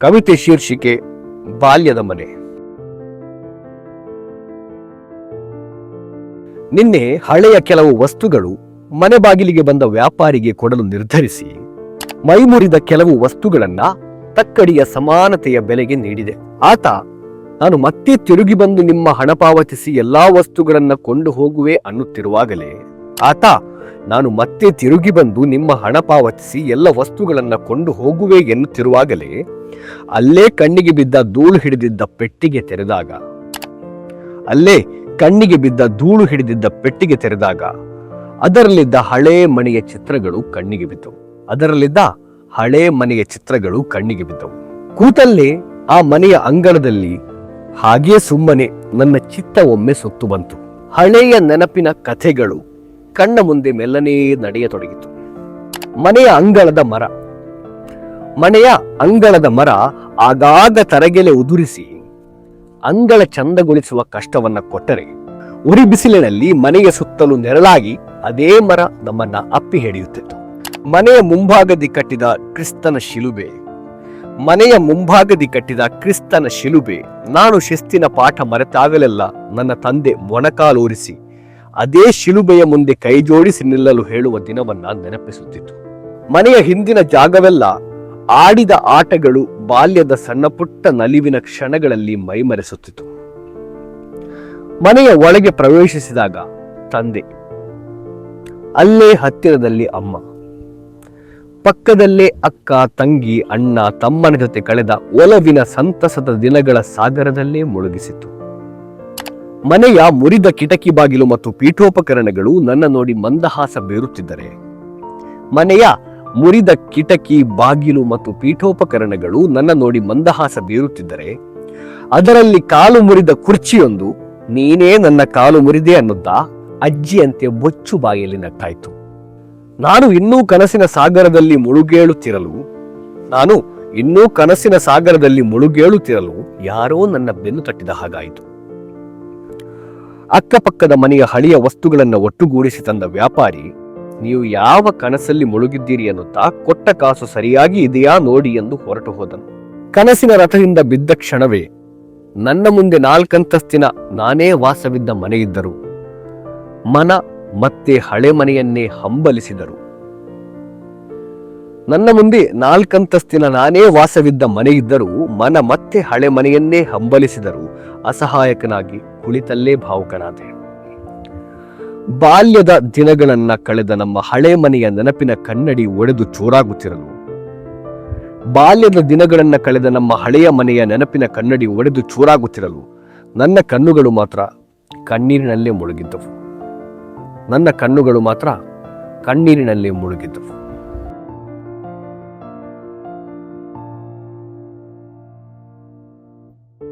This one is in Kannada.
ಕವಿತೆ ಶೀರ್ಷಿಕೆ, ಬಾಲ್ಯದ ಮನೆ. ನಿನ್ನೆ ಹಳೆಯ ಕೆಲವು ವಸ್ತುಗಳು ಮನೆ ಬಾಗಿಲಿಗೆ ಬಂದ ವ್ಯಾಪಾರಿಗೆ ಕೊಡಲು ನಿರ್ಧರಿಸಿ, ಮೈಮುರಿದ ಕೆಲವು ವಸ್ತುಗಳನ್ನ ತಕ್ಕಡಿಯ ಸಮಾನತೆಯ ಬೆಲೆಗೆ ನೀಡಿದೆ. ಆತ, ನಾನು ಮತ್ತೆ ತಿರುಗಿ ಬಂದು ನಿಮ್ಮ ಹಣ ಪಾವತಿಸಿ ಎಲ್ಲಾ ವಸ್ತುಗಳನ್ನ ಕೊಂಡು ಹೋಗುವೆ ಅನ್ನುತ್ತಿರುವಾಗಲೇ, ಆತ, ನಾನು ಮತ್ತೆ ತಿರುಗಿ ಬಂದು ನಿಮ್ಮ ಹಣ ಪಾವತಿಸಿ ಎಲ್ಲ ವಸ್ತುಗಳನ್ನ ಕೊಂಡು ಹೋಗುವೆ ಎನ್ನುತ್ತಿರುವಾಗಲೇ ಅಲ್ಲೇ ಕಣ್ಣಿಗೆ ಬಿದ್ದ ಧೂಳು ಹಿಡಿದಿದ್ದ ಪೆಟ್ಟಿಗೆ ತೆರೆದಾಗ. ಅಲ್ಲೇ ಕಣ್ಣಿಗೆ ಬಿದ್ದ ಧೂಳು ಹಿಡಿದಿದ್ದ ಪೆಟ್ಟಿಗೆ ತೆರೆದಾಗ. ಅದರಲ್ಲಿದ್ದ ಹಳೇ ಮನೆಯ ಚಿತ್ರಗಳು ಕಣ್ಣಿಗೆ ಬಿದ್ದವು. ಅದರಲ್ಲಿದ್ದ ಹಳೇ ಮನೆಯ ಚಿತ್ರಗಳು ಕಣ್ಣಿಗೆ ಬಿದ್ದವು. ಕೂತಲ್ಲೇ ಆ ಮನೆಯ ಅಂಗಳದಲ್ಲಿ ಹಾಗೆಯೇ ಸುಮ್ಮನೆ ನನ್ನ ಚಿತ್ತ ಒಮ್ಮೆ ಸುತ್ತು ಬಂತು. ಹಳೆಯ ನೆನಪಿನ ಕಥೆಗಳು ಕಣ್ಣ ಮುಂದೆ ಮೆಲ್ಲನೇ ನಡೆಯತೊಡಗಿತು. ಮನೆಯ ಅಂಗಳದ ಮರ. ಮನೆಯ ಅಂಗಳದ ಮರ ಆಗಾಗ ತರಗೆಲೆ ಉದುರಿಸಿ ಅಂಗಳ ಚಂದಗೊಳಿಸುವ ಕಷ್ಟವನ್ನ ಕೊಟ್ಟರೆ ಉರಿ ಬಿಸಿಲಿನಲ್ಲಿ ಮನೆಯ ಸುತ್ತಲೂ ನೆರಳಾಗಿ ಅದೇ ಮರ ನಮ್ಮನ್ನ ಅಪ್ಪಿ ಹಿಡಿಯುತ್ತಿತ್ತು. ಮನೆಯ ಮುಂಭಾಗದಿ ಕಟ್ಟಿದ ಕ್ರಿಸ್ತನ ಶಿಲುಬೆ, ಮನೆಯ ಮುಂಭಾಗದಿ ಕಟ್ಟಿದ ಕ್ರಿಸ್ತನ ಶಿಲುಬೆ, ನಾನು ಶಿಸ್ತಿನ ಪಾಠ ಮರೆತಾಗಲೆಲ್ಲ ನನ್ನ ತಂದೆ ಮೊಣಕಾಲೂರಿಸಿ ಅದೇ ಶಿಲುಬೆಯ ಮುಂದೆ ಕೈಜೋಡಿಸಿ ನಿಲ್ಲಲು ಹೇಳುವ ದಿನವನ್ನ ನೆನಪಿಸುತ್ತಿತ್ತು. ಮನೆಯ ಹಿಂದಿನ ಜಾಗವೆಲ್ಲ ಆಡಿದ ಆಟಗಳು ಬಾಲ್ಯದ ಸಣ್ಣಪುಟ್ಟ ನಲಿವಿನ ಕ್ಷಣಗಳಲ್ಲಿ ಮೈಮರೆಸುತ್ತಿತ್ತು ಮನೆಯ ಒಳಗೆ ಪ್ರವೇಶಿಸಿದಾಗ ತಂದೆ, ಅಲ್ಲೇ ಹತ್ತಿರದಲ್ಲಿ ಅಮ್ಮ. ಪಕ್ಕದಲ್ಲೇ ಅಕ್ಕ, ತಂಗಿ, ಅಣ್ಣ, ತಮ್ಮನ ಜೊತೆ ಕಳೆದ ಒಲವಿನ ಸಂತಸದ ದಿನಗಳ ಸಾಗರದಲ್ಲೇ ಮುಳುಗಿಸಿತು. ಮನೆಯ ಮುರಿದ ಕಿಟಕಿ ಬಾಗಿಲು ಮತ್ತು ಪೀಠೋಪಕರಣಗಳು ನನ್ನ ನೋಡಿ ಮಂದಹಾಸ ಬೀರುತ್ತಿದ್ದರೆ, ಮನೆಯ ಮುರಿದ ಕಿಟಕಿ, ಬಾಗಿಲು ಮತ್ತು ಪೀಠೋಪಕರಣಗಳು ನನ್ನ ನೋಡಿ ಮಂದಹಾಸ ಬೀರುತ್ತಿದ್ದರೆ, ಅದರಲ್ಲಿ ಕಾಲು ಮುರಿದ ಕುರ್ಚಿಯೊಂದು, ನೀನೇ ನನ್ನ ಕಾಲು ಮುರಿದೆ ಅನ್ನುತ್ತಾ ಅಜ್ಜಿಯಂತೆ ಬೊಚ್ಚು ಬಾಯಲ್ಲಿ ನಟ್ಟಾಯಿತು ನಾನು ಇನ್ನೂ ಕನಸಿನ ಸಾಗರದಲ್ಲಿ ಮುಳುಗೇಳುತ್ತಿರಲು, ನಾನು ಇನ್ನೂ ಕನಸಿನ ಸಾಗರದಲ್ಲಿ ಮುಳುಗೇಳುತ್ತಿರಲು ಯಾರೋ ನನ್ನ ಬೆನ್ನು ತಟ್ಟಿದ ಹಾಗಾಯಿತು. ಅಕ್ಕಪಕ್ಕದ ಮನೆಯ ಹಳೆಯ ವಸ್ತುಗಳನ್ನು ಒಟ್ಟುಗೂಡಿಸಿ ತಂದ ವ್ಯಾಪಾರಿ ನೀವು ಯಾವ ಕನಸಲ್ಲಿ ಮುಳುಗಿದ್ದೀರಿ ಅನ್ನುತ್ತಾ ಕೊಟ್ಟ ಕಾಸು ಸರಿಯಾಗಿ ಇದೆಯಾ ನೋಡಿ ಎಂದು ಹೊರಟು ಹೋದನು. ಕನಸಿನ ರಥದಿಂದ ಬಿದ್ದ ಕ್ಷಣವೇ ನನ್ನ ಮುಂದೆ ನಾಲ್ಕಂತಸ್ತಿನ ನಾನೇ ವಾಸವಿದ್ದ ಮನೆಯಿದ್ದರು. ಮನ ಮತ್ತೆ ಹಳೆ ಮನೆಯನ್ನೇ ಹಂಬಲಿಸಿದರು. ನನ್ನ ಮುಂದೆ ನಾಲ್ಕಂತಸ್ತಿನ ನಾನೇ ವಾಸವಿದ್ದ ಮನೆಯಿದ್ದರೂ ಮನ ಮತ್ತೆ ಹಳೆ ಮನೆಯನ್ನೇ ಹಂಬಲಿಸಿದರು. ಅಸಹಾಯಕನಾಗಿ ಕುಳಿತಲ್ಲೇ ಭಾವುಕನಾದೆ. ಬಾಲ್ಯದ ದಿನಗಳನ್ನ ಕಳೆದ ನಮ್ಮ ಹಳೆ ಮನೆಯ ನೆನಪಿನ ಕನ್ನಡಿ ಒಡೆದು ಚೂರಾಗುತ್ತಿರಲು. ಬಾಲ್ಯದ ದಿನಗಳನ್ನ ಕಳೆದ ನಮ್ಮ ಹಳೆಯ ಮನೆಯ ನೆನಪಿನ ಕನ್ನಡಿ ಒಡೆದು ಚೂರಾಗುತ್ತಿರಲು ನನ್ನ ಕಣ್ಣುಗಳು ಮಾತ್ರ ಕಣ್ಣೀರಿನಲ್ಲೇ ಮುಳುಗಿದ್ದವು. ನನ್ನ ಕಣ್ಣುಗಳು ಮಾತ್ರ ಕಣ್ಣೀರಿನಲ್ಲೇ ಮುಳುಗಿದ್ದವು.